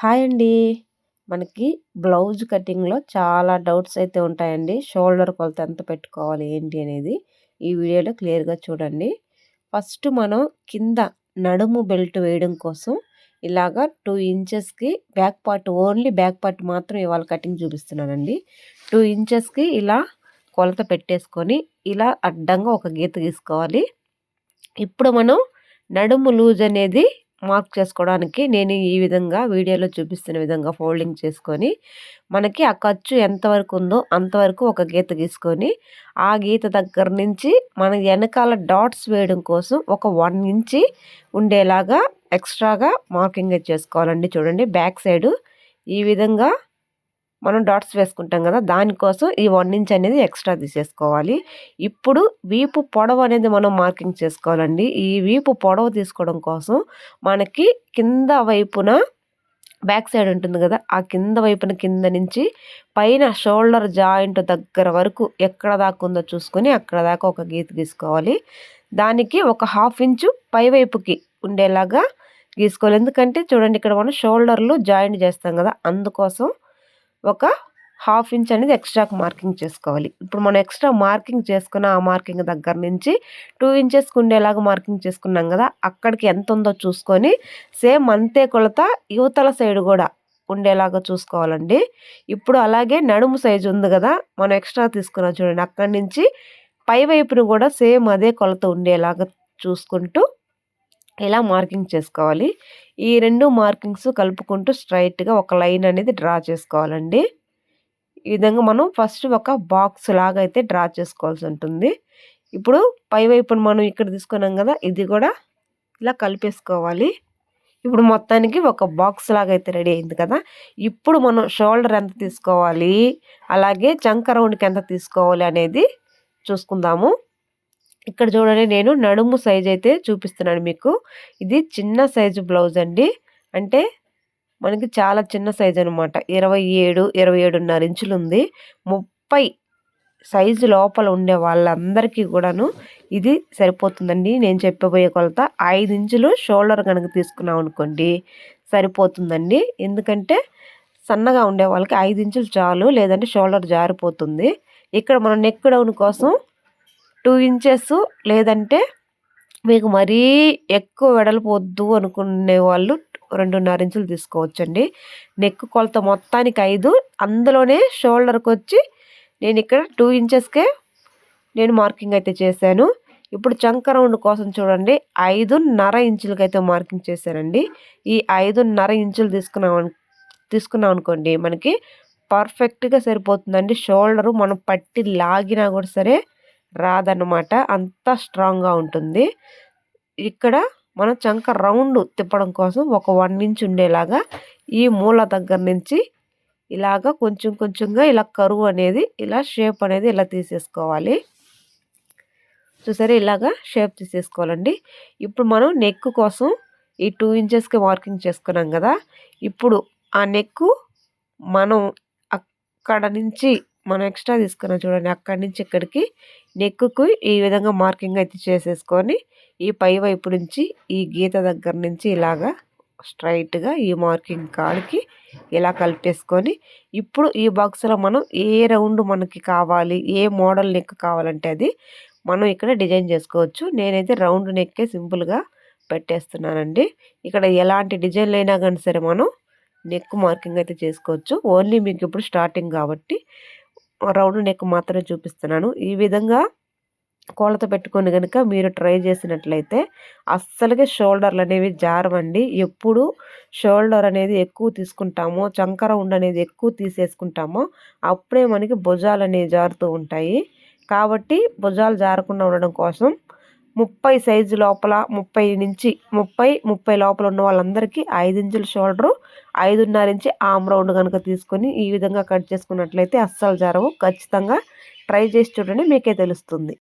Hi అండి. మనకి blouse కటింగ్లో చాలా డౌట్స్ అయితే ఉంటాయండి. షోల్డర్ కొలత ఎంత పెట్టుకోవాలి ఏంటి అనేది ఈ వీడియోలో క్లియర్గా చూడండి. ఫస్ట్ మనం కింద నడుము బెల్ట్ వేయడం కోసం ఇలాగా టూ ఇంచెస్కి back part only back part మాత్రం ఇవాళ కటింగ్ చూపిస్తున్నానండి. టూ ఇంచెస్కి ఇలా కొలత పెట్టేసుకొని ఇలా అడ్డంగా ఒక గీత గీసుకోవాలి. ఇప్పుడు మనం నడుము లూజ్ అనేది మార్క్ చేసుకోవడానికి నేను ఈ విధంగా వీడియోలో చూపిస్తున్న విధంగా ఫోల్డింగ్ చేసుకొని మనకి ఆ ఖర్చు ఎంతవరకు ఉందో అంతవరకు ఒక గీత గీసుకొని ఆ గీత దగ్గర నుంచి మన వెనకాల డాట్స్ వేయడం కోసం ఒక వన్ ఇంచి ఉండేలాగా ఎక్స్ట్రాగా మార్కింగ్ చేసుకోవాలండి. చూడండి బ్యాక్ సైడు ఈ విధంగా మనం డాట్స్ వేసుకుంటాం కదా దానికోసం ఈ వన్ ఇంచ్ అనేది ఎక్స్ట్రా తీసేసుకోవాలి. ఇప్పుడు వీపు పొడవు అనేది మనం మార్కింగ్ చేసుకోవాలండి. ఈ వీపు పొడవు తీసుకోవడం కోసం మనకి కింద వైపున బ్యాక్ సైడ్ ఉంటుంది కదా ఆ కింద వైపున కింద నుంచి పైన షోల్డర్ జాయింట్ దగ్గర వరకు ఎక్కడ దాకా ఉందో చూసుకొని అక్కడ దాకా ఒక గీత గీసుకోవాలి. దానికి ఒక హాఫ్ ఇంచు పై వైపుకి ఉండేలాగా గీసుకోవాలి. ఎందుకంటే చూడండి ఇక్కడ మనం షోల్డర్లు జాయింట్ చేస్తాం కదా అందుకోసం ఒక హాఫ్ ఇంచ్ అనేది ఎక్స్ట్రాకు మార్కింగ్ చేసుకోవాలి. ఇప్పుడు మనం ఎక్స్ట్రా మార్కింగ్ చేసుకున్న ఆ మార్కింగ్ దగ్గర నుంచి టూ ఇంచెస్కి ఉండేలాగా మార్కింగ్ చేసుకున్నాం కదా అక్కడికి ఎంత ఉందో చూసుకొని సేమ్ అంతే కొలత యువతల సైడ్ కూడా ఉండేలాగా చూసుకోవాలండి. ఇప్పుడు అలాగే నడుము సైజు ఉంది కదా మనం ఎక్స్ట్రా తీసుకున్నాం చూడండి అక్కడి నుంచి పై వైపును కూడా సేమ్ అదే కొలత ఉండేలాగా చూసుకుంటూ ఇలా మార్కింగ్ చేసుకోవాలి? ఈ రెండు మార్కింగ్స్ కలుపుకుంటూ స్ట్రైట్గా ఒక లైన్ అనేది డ్రా చేసుకోవాలండి. ఈ విధంగా మనం ఫస్ట్ ఒక బాక్స్ లాగా అయితే డ్రా చేసుకోవాల్సి ఉంటుంది. ఇప్పుడు పై వైపున మనం ఇక్కడ తీసుకున్నాం కదా ఇది కూడా ఇలా కలిపేసుకోవాలి. ఇప్పుడు మొత్తానికి ఒక బాక్స్ లాగా అయితే రెడీ అయింది కదా ఇప్పుడు మనం షోల్డర్ ఎంత తీసుకోవాలి? అలాగే చంక రౌండ్కి ఎంత తీసుకోవాలి అనేది చూసుకుందాము. ఇక్కడ చూడండి నేను నడుము సైజ్ అయితే చూపిస్తున్నాను మీకు. ఇది చిన్న సైజు బ్లౌజ్ అండి. అంటే మనకి చాలా చిన్న సైజ్ అనమాట ఇరవై ఏడు ఇరవై ఏడున్నర ఇంచులు ఉంది. ముప్పై సైజు లోపల ఉండే వాళ్ళందరికీ కూడాను ఇది సరిపోతుందండి. నేను చెప్పబోయే కొలత ఐదు ఇంచులు షోల్డర్ కనుక తీసుకున్నాం అనుకోండి సరిపోతుందండి. ఎందుకంటే సన్నగా ఉండే వాళ్ళకి ఐదు ఇంచులు చాలు లేదంటే షోల్డర్ జారిపోతుంది. ఇక్కడ మనం నెక్ డౌన్ కోసం టూ ఇంచెస్ లేదంటే మీకు మరీ ఎక్కువ వెడల్పోద్దు అనుకునే వాళ్ళు రెండున్నర ఇంచులు తీసుకోవచ్చండి. నెక్ కొలత మొత్తానికి ఐదు. అందులోనే షోల్డర్కి వచ్చి నేను ఇక్కడ టూ ఇంచెస్కే నేను మార్కింగ్ అయితే చేశాను. ఇప్పుడు చంక రౌండ్ కోసం చూడండి. ఐదున్నర ఇంచులకి అయితే మార్కింగ్ చేశానండి. ఈ ఐదున్నర ఇంచులు తీసుకున్నాం తీసుకున్నాం అనుకోండి మనకి పర్ఫెక్ట్గా సరిపోతుందండి. షోల్డరు మనం పట్టి లాగినా కూడా సరే రాదన్నమాట. అంత స్ట్రాంగ్గా ఉంటుంది. ఇక్కడ మనం చంక రౌండ్ తిప్పడం కోసం ఒక వన్ ఇంచ్ ఉండేలాగా ఈ మూల దగ్గర నుంచి ఇలాగ కొంచెం కొంచెంగా ఇలా కరువు అనేది ఇలా షేప్ అనేది ఇలా తీసేసుకోవాలి. చూసారా? ఇలాగా షేప్ తీసేసుకోవాలండి. ఇప్పుడు మనం నెక్ కోసం ఈ టూ ఇంచెస్కి మార్కింగ్ చేసుకున్నాం కదా! ఇప్పుడు ఆ నెక్ మనం అక్కడ నుంచి మనం ఎక్స్ట్రా తీసుకున్నాం చూడండి అక్కడి నుంచి ఇక్కడికి నెక్కుకు ఈ విధంగా మార్కింగ్ అయితే చేసేసుకొని ఈ పై వైపు నుంచి ఈ గీత దగ్గర నుంచి ఇలాగా స్ట్రైట్గా ఈ మార్కింగ్ కాడికి ఇలా కలిపేసుకొని ఇప్పుడు ఈ బాక్స్లో మనం ఏ రౌండ్ మనకి కావాలి ఏ మోడల్ నెక్ కావాలంటే అది మనం ఇక్కడ డిజైన్ చేసుకోవచ్చు. నేనైతే రౌండ్ నెక్కే సింపుల్గా పెట్టేస్తున్నానండి. ఇక్కడ ఎలాంటి డిజైన్లు అయినా కానీ సరే మనం నెక్ మార్కింగ్ అయితే చేసుకోవచ్చు. ఓన్లీ మీకు ఇప్పుడు స్టార్టింగ్ కాబట్టి రౌండ్ నెక్ మాత్రమే చూపిస్తున్నాను. ఈ విధంగా కోళ్ళతో పెట్టుకొని కనుక మీరు ట్రై చేసినట్లయితే అస్సలుగా షోల్డర్లు అనేవి జారవండి. ఎప్పుడు షోల్డర్ అనేది ఎక్కువ తీసుకుంటామో చంక రౌండ్ అనేది ఎక్కువ తీసేసుకుంటామో అప్పుడే మనకి భుజాలు అనేవి జారుతూ ఉంటాయి. కాబట్టి భుజాలు జారకుండా ఉండడం కోసం ముప్పై సైజు లోపల ముప్పై నుంచి ముప్పై ముప్పై లోపల ఉన్న వాళ్ళందరికీ ఐదు ఇంచుల షోల్డరు ఐదున్నర ఇంచి ఆమ్ రౌండ్ కనుక తీసుకొని ఈ విధంగా కట్ చేసుకున్నట్లయితే అస్సలు జరవు. ఖచ్చితంగా ట్రై చేసి చూడండి మీకే తెలుస్తుంది.